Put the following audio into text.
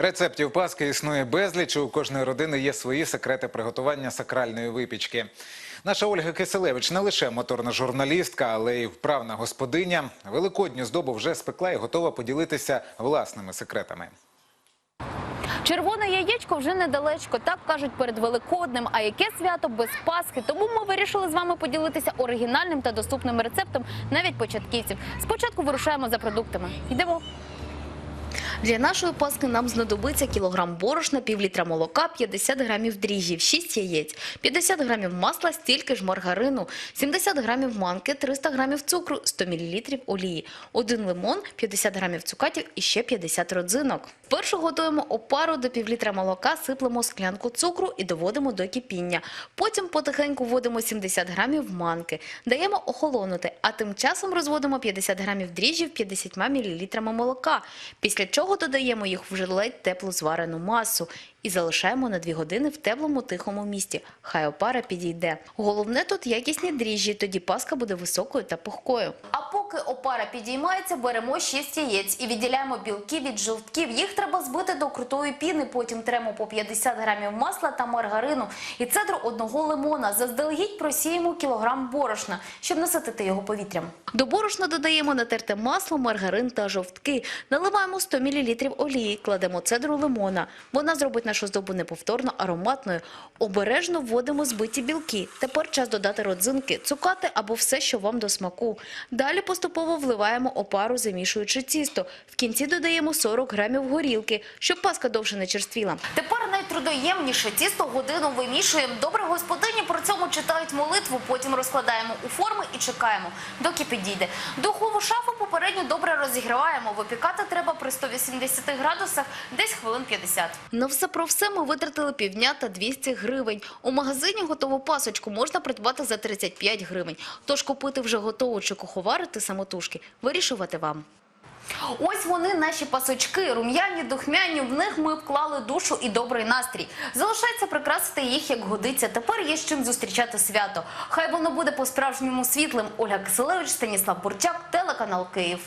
Рецептів паски існує безліч. У кожної родини є свої секрети приготування сакральної випічки. Наша Ольга Киселевич не лише моторна журналістка, але й вправна господиня. Великодню здобу вже спекла і готова поділитися власними секретами. Червоне яєчко вже недалечко, так кажуть перед Великоднем. А яке свято без Пасхи? Тому ми вирішили з вами поділитися оригінальним та доступним рецептом навіть початківців. Спочатку вирушаємо за продуктами. Йдемо. Для нашої паски нам знадобиться кілограм борошна, півлітра молока, 50 грамів дріжджів, 6 яєць, 50 грамів масла, стільки ж маргарину, 70 грамів манки, 300 грамів цукру, 100 мл олії, один лимон, 50 грамів цукатів і ще 50 родзинок. Спершу готуємо опару до півлітра молока, сиплемо склянку цукру і доводимо до кипіння. Потім потихеньку вводимо 70 грамів манки, даємо охолонути, а тим часом розводимо 50 грамів дріжджів 50 мл молока, після чого додаємо їх в вже ледь теплу зварену масу і залишаємо на 2 години в теплому тихому місті. Хай опара підійде. Головне тут якісні дріжджі, тоді паска буде високою та пухкою. А поки опара підіймається, беремо 6 яєць і відділяємо білки від жовтків. Їх треба збити до крутої піни, потім тремо по 50 грамів масла та маргарину і цедру одного лимона. Заздалегідь просіємо кілограм борошна, щоб наситити його повітрям. До борошна додаємо натерте масло, маргарин та жовтки. Наливаємо 100 мл олії, кладемо цедру лимона. Вона зробить нашу здобу неповторно ароматною. Обережно вводимо збиті білки. Тепер час додати родзинки, цукати або все, що вам до смаку. Далі поступово вливаємо опару, замішуючи тісто. В кінці додаємо 40 грамів горілки, щоб паска довше не черствіла. Тепер найтрудоємніше тісто годину вимішуємо. Добре господині при цьому читають молитву, потім розкладаємо у форми і чекаємо, доки підійде. Духову шафу попередньо добре розігріваємо. Випікати треба при 180 градусах десь хвилин 50. На все про все ми витратили півдня та 200 гривень. У магазині готову пасочку можна придбати за 35 гривень. Тож купити вже готову чи куховарити самотужки вирішувати вам. Ось вони наші пасочки, рум'яні, духмяні. В них ми вклали душу і добрий настрій. Залишається прикрасити їх як годиться. Тепер є з чим зустрічати свято. Хай воно буде по-справжньому світлим. Ольга Киселевич, Станіслав Бурчак, телеканал Київ.